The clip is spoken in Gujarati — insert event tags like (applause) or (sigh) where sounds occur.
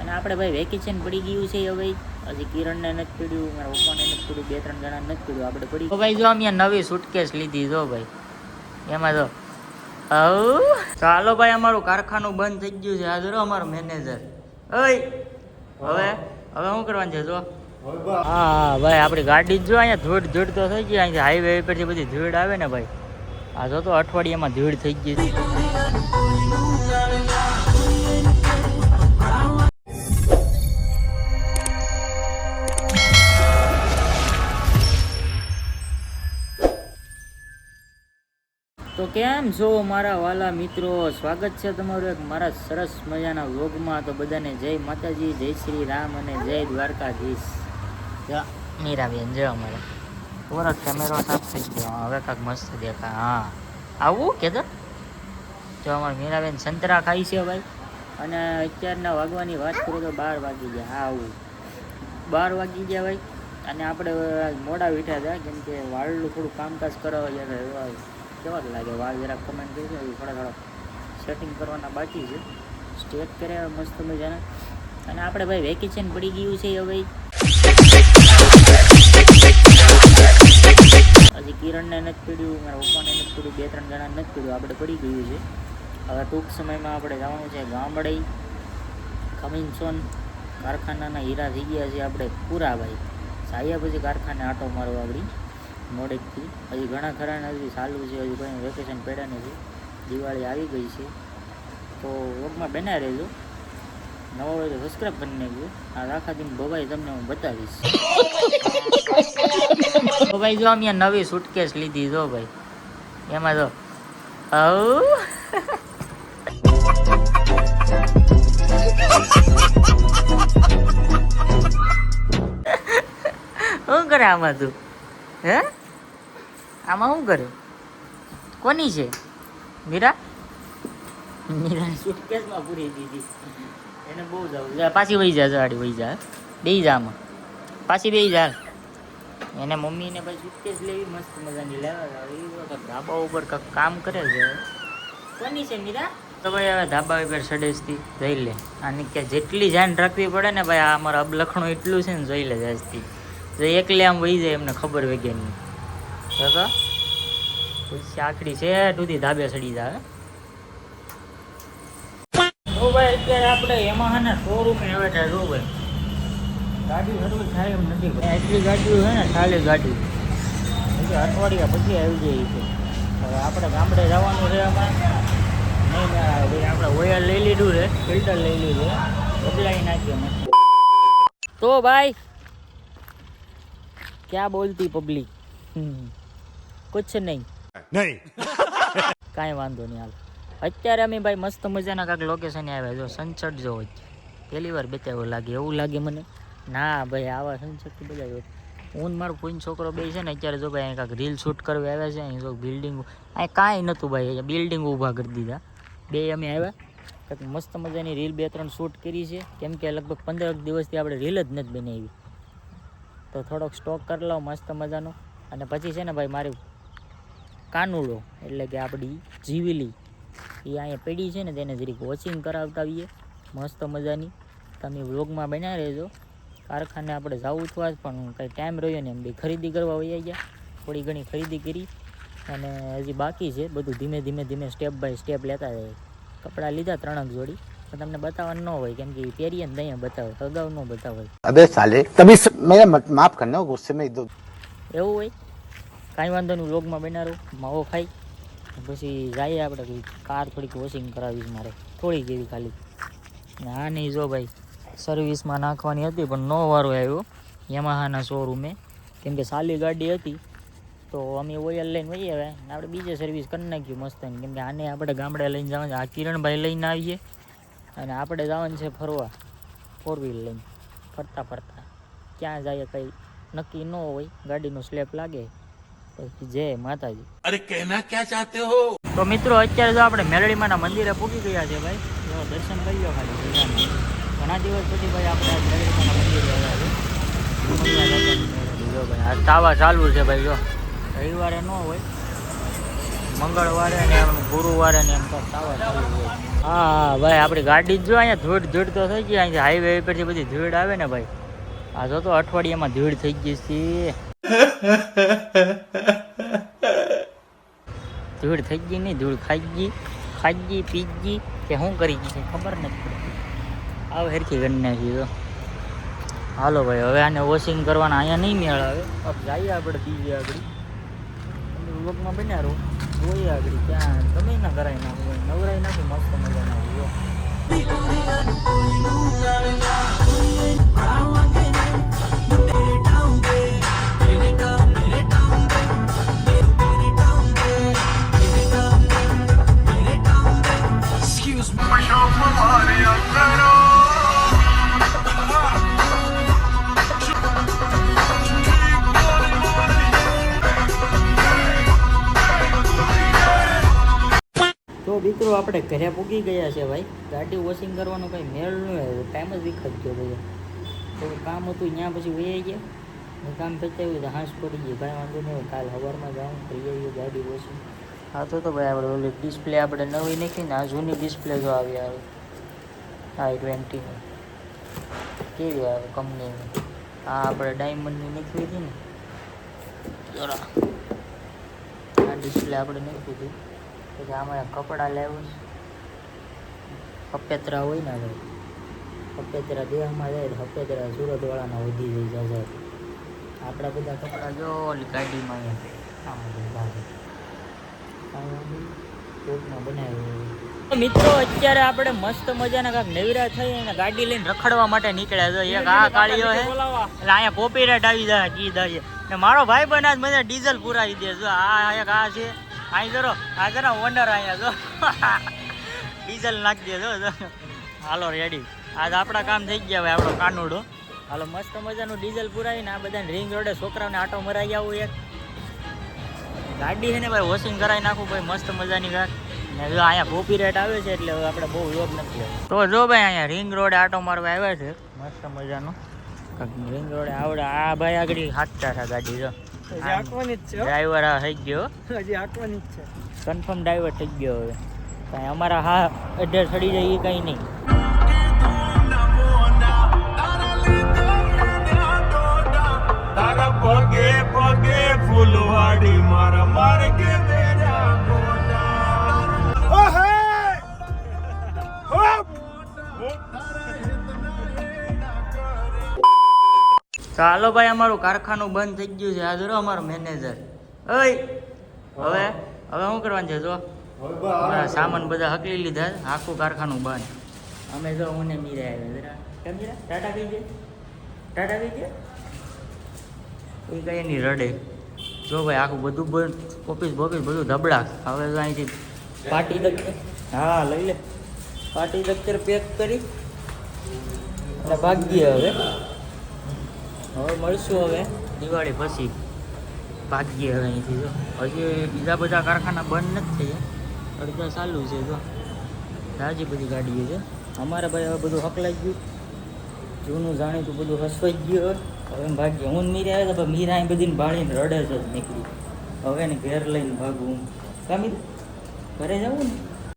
અને આપણે ભાઈ વેકેશન પડી ગયું છે હવે. હજી કિરણને નથી પડ્યું, મારા પપ્પાને નથી પડ્યું, બે ત્રણ જણા નથી પડ્યું. આપણે પડી તો ભાઈ જો અમે નવી સુટકેસ લીધી, જો ભાઈ. એમાં જો. ચાલો ભાઈ, અમારું કારખાનું બંધ થઈ ગયું છે. હાજર અમારો મેનેજર ઓય. હવે? હવે શું કરવાનું છે, જો? હા ભાઈ, આપણી ગાડી જો અહીંયા ધૂળ ધૂળ તો થઈ ગઈ. અહીંયા હાઈવે પરથી બધી ધૂળ આવે ને ભાઈ. આ જો તો અઠવાડિયામાં ધૂળ થઈ ગઈ તો કેમ? છો મારા વાલા મિત્રો, સ્વાગત છે તમારું એક મારા સરસ મજાના વ્લોગમાં. તો બધાને જય માતાજી, જય શ્રી રામ અને જય દ્વારકાધીશ. મીરાબેન જો અમારે. પૂરો કેમેરો સાફ થઈ ગયો. હવે કાંક મસ્ત દેખાય. હા. આવું કે તો? જો અમારે મીરાબેન સંતરા ખાઈ છે ભાઈ. અને અત્યારના વાગવાની વાત કરું તો બાર વાગી ગયા. હા, આવું. બાર વાગી ગયા ભાઈ. અને આપણે મોડા વીઠા હતા. કેમ કે વાળનું થોડું કામકાજ કરાવવા યાર એવા કેવા લાગે? વાળ જરાક કમેન્ટ કરજો દો. થોડા થોડા સેટિંગ કરવાના બાકી છે. સ્ટેટ કર્યા મસ્ત મજાના. અને આપણે ભાઈ વેકેશન પડી ગયું છે હવે. હજી કિરણને નથી પડ્યું, મારા પપ્પાને નથી પડ્યું, બે ત્રણ જણા નથી પડ્યું. આપણે પડી ગયું છે. હવે ટૂંક સમયમાં આપણે જવાનું છે ગામડે. ખમીનસોન કારખાનાના હીરા થઈ ગયા છે આપણે પૂરા ભાઈ. સાયા પછી કારખાને આટો મારવા આપણી મોડેકથી હજી ઘણા ખરા હજી ચાલુ છે, હજી કોઈ વેકેશન પડ્યા નથી. દિવાળી આવી ગઈ છે. તો વર્કમાં બના રહેજો. નવો હોય તો સબસ્ક્રાઈબ કરી નાખજો. આ આખા દિન ભવાઈ તમને હું બતાવીશ. ભાઈ જો અમે નવી સુટકેસ લીધી જો ભાઈ. એમાં જો. શું કરે આમાં તું? હે? આમાં શું કરે કોની છે? મીરા? મીરા. સુટકેસમાં પૂરી દીધી. એને બહુ જવું પાછી વહી જા સાડી વહી જા બે જા આમાં. પાછી બે જા એને મમ્મીને પછી સુટકેસ લેવી મસ્ત મજાની લેવા એ વખત ધાબા ઉપર કંઈક કામ કરે છે. કોની છે મીરા? તો ભાઈ હવે ધાબા ઉપર સડેસથી જઈ લે. અને કે જેટલી ધ્યાન રાખવી પડે ને ભાઈ આ અમારા અબલખણું એટલું છે ને જોઈ લે જાજથી જો એકલે આમ વહી જાય એમને ખબર વગેરેની. કાકા કોઈ આખડી છે? દૂધી ધાબે સડી જાય. તો ભાઈ અત્યારે આપણે યમાહાના શોરૂમે આવે છે જો ભાઈ ગાડી હરવું થાય એમ નથી એટલી ગાડીઓ છે ને ખાલી ગાડી. હજી અઠવાડિયા પછી આવી જાય હવે આપણે ગામડે જવાનું છે નહીં ભાઈ આપણે ઓયલ લઈ લીધું છે ફિલ્ટર લઈ લીધું બદલાઈ નાખીએ મસ્ત તો ભાઈ ક્યાં બોલતી પબ્લિક હમ. कुछ નહીં. નહીં. (laughs) કાંઈ વાંધો નહીં હાલ. અત્યારે અમે ભાઈ મસ્ત મજાના કાંઈક લોકેશન આવ્યા. જો સનસેટ જો પહેલી વાર બતાવ્યો લાગે એવું લાગે મને. ના ભાઈ આવા સનસેટ બધા હું મારો કોઈ છોકરો બે છે ને અત્યારે જો ભાઈ અહીં કાંઈક રીલ શૂટ કરવા આવ્યા છે અહીં જો બિલ્ડિંગ અહીં કાંઈ નહોતું ભાઈ બિલ્ડિંગ ઊભા કરી દીધા. બે અમે આવ્યા. કંઈક મસ્ત મજાની રીલ બે ત્રણ શૂટ કરી છે. કેમ કે લગભગ પંદર દિવસથી આપણે રીલ જ નથી બનાવી. તો થોડોક સ્ટોક કરી લઉં મસ્ત મજાનો. અને પછી છે ને ભાઈ મારી કાનુડો એટલે કે આપણી જીવલી. એ અહીંયા પેઢી છે ને તેને જરીક વોચિંગ કરાવતા આવીએ. મસ્ત મજાની. તમે વ્લોગમાં બન્યા રહેજો. કારખાને આપણે જવું છું આજ પણ કંઈ ટાઈમ રહ્યો ને એમ બી ખરીદી કરવા વૈયા ગયા. થોડી ઘણી ખરીદી કરી. અને હજી બાકી છે. બધું ધીમે ધીમે ધીમે સ્ટેપ બાય સ્ટેપ લેતા જાય. કપડાં લીધા ત્રણક જોડી. પણ તમને બતાવવાનું ન હોય કેમ કે પહેરીએ ને નહીં બતાવે. અગાઉ ન બતાવે અબે સાલે તમે મેરા માફ કરના ગુસ્સે મે એવું હોય? કાંઈ વાંધો નહીં વ્લોગમાં બનાવું માવો ખાઈ, પછી જઈએ આપણે કોઈ કાર થોડીક વોશિંગ કરાવીશ મારે થોડીક એવી ખાલી. ને, નહીં જો ભાઈ સર્વિસમાં નાખવાની હતી, પણ નો વારો આવ્યો. યમાહાના શોરૂમે કેમ કે સાલી ગાડી હતી, તો અમે ઓઇલ લઈને વહીએ હવે આપણે બીજે સર્વિસ કરી નાખ્યું મસ્ત કેમ કે આને આપણે ગામડે લઈને જવાનું છે. આ કિરણભાઈ લઈને આવીએ અને આપણે જવાનું છે ફરવા ફોર વ્હીલ લઈને. ફરતા ફરતા. ક્યાં જઈએ કંઈ નક્કી ન હોય, ગાડીનો સ્લેપ લાગે. પછી જય માતાજી. અરે કહેના ક્યાં ચાહતે હો? તો મિત્રો અત્યારે જો આપણે મેલડીમાના મંદિરે પૂગી ગયા છે ભાઈ જો દર્શન કરી લો ખાલી. ઘણા દિવસ પછી ભાઈ આપણે મેલડીમાના મંદિરે આવ્યા છે જો ભાઈ આ તાવા ચાલુ છે ભાઈ જો. રવિવારે ન હોય મંગળવારે ને એમ ગુરુવારે ને એમ તાવા ચાલુ હોય. હા ભાઈ આપણી ગાડી જ જો અહીંયા ધૂળ ધૂળ તો થઈ ગઈ અહીંયા હાઈવે પરથી બધી ધૂળ આવે ને ભાઈ. આ જો તો અઠવાડિયામાં ધૂળ થઈ ગઈ છે. ધૂળ થઈ ગઈ નહીં, ધૂળ ખાઈ ગઈ ખાઈ ગઈ, પી ગઈ, કે શું કરી ગઈ છે ખબર નથી આવ હેરખી કરી નાખી તો. હાલો ભાઈ, હવે આને વોશિંગ કરવાના, અહીંયા નહીં મેળ આવે. જઈએ આપણે બીજે આગળ. વ્લોગમાં બન્યા રહો. જોઈએ આગળ ક્યાં તમે ના કરાવી નાખું નવરાઈ નાખું, મસ્ત મજા નાખું તો મિત્રો આપણે ઘરે પૂગી ગયા છે ભાઈ. ગાડી વોશિંગ કરવાનું કંઈ મેળ ન આવ્યો ટાઈમ જ વિખત ગયો ભાઈ તો કામ હતું ત્યાં પછી વહી ગયા. કામ પતાવ્યું તો હાંસ પડી ગઈ, કાંઈ વાંધો નહીં કાલ સવારમાં જાઉં થઈ આવીએ ગાડી વોશિંગ હા, તો તો ભાઈ આપણે ઓલી ડિસ્પ્લે આપણે નવી નાખી ને, આ જૂની ડિસ્પ્લે જો આવી આવે. આઈ ટ્વેન્ટીની કેવી આવે કંપનીની આ આપણે ડાયમંડની નીકળી હતી ને. આ ડિસ્પ્લે આપણે નાખી હતી. પછી આમાં કપડાં લેવું હપેતરા હોય ને ભાઈ હપેતરા દેહમાં જાય તો હપેતરા સુરતવાળાના વધી જાય જાય આપણા બધા કપડાં જો ઓલી ગાડીમાં આમાં બધું બાજુ. આમાં કોટમાં બનાવ્યું મિત્રો અત્યારે આપણે મસ્ત મજાના કાંક નવીરા થઈ અને ગાડી લઈને રખડવા માટે નીકળ્યા છે. એક આ કાળીઓ છે એટલે અહીંયા કોપીરાઇટ આવી જાય કી દઈએ ને મારો ભાઈ બનાજ મને ડીઝલ પુરાવી દે જો આ એક આ છે. અહીં જરો આ જરા ઓનર અહીંયા જો (laughs) ડીઝલ નાખી દે જો જો. હાલો રેડી આજ આપણા કામ થઈ ગયા ભાઈ આપણો કાનુડો. હાલો મસ્ત મજાનું ડીઝલ પુરાવીને આ બધાને રિંગ રોડે છોકરાઓને આટો મરાઈ આવું એક. ગાડી છે ને ભાઈ વોશિંગ કરાવી નાખું ભાઈ મસ્ત મજાની ગાડી ને જો અહીંયા કોપીરાઇટ આવે છે એટલે હવે આપણે બહુ યોગ નથી તો જો ભાઈ અહીંયા રિંગ રોડ આટો મારવા આવ્યા છે. મસ્ત મજાનો. રિંગ રોડ આવડે. આ ભાઈ આગળ હાથતા છે ગાડી જો. ડ્રાઈવર આ થઈ ગયો. કન્ફર્મ ડ્રાઈવર થઈ ગયો હવે. કાંઈ અમારા હા અઢાર ચડી જાય એ કાંઈ નહીં. પગે પગે ફૂલવાડી ચાલો ભાઈ, અમારું કારખાનું બંધ થઈ ગયું છે. આ જરો અમારો મેનેજર ઓય, હવે હવે શું કરવાનું છે, જો? સામાન બધા હકલી લીધા આખું કારખાનું બંધ. અમે જો મને મીરા આવ્યા જરા કેમ મીરા? ટાટા કહી દે ટાટા કહી દે એ કઈ નહીં રડે. જો ભાઈ, આખું બધું બંધ. ઓફિસ બોફિસ બધું દબડા હવે તો અહીંથી પાર્ટી દખ્તર હા, લઈ લે. પાર્ટી દખ્તર પેક કરી. એટલે ભાગીએ હવે. હવે મળશું હવે, દિવાળી પછી. ભાગીએ હવે અહીંથી જો. હજી બીજા બધા કારખાના બંધ નથી થયા. અડધા ચાલુ છે જો. રાજી બધી ગાડીઓ છે. અમારે ભાઈ હવે બધું હકલાઈ ગયું. જૂનું જાણીતું બધું હસવાઈ ગયું હવે. ભાગ્ય હું મીરા આવ્યા તો મીરા અહીં બધીને બાળીને રડે જ નીકળી. હવે એને ઘેર લઈને ભાગવું કામી ઘરે જવું ને?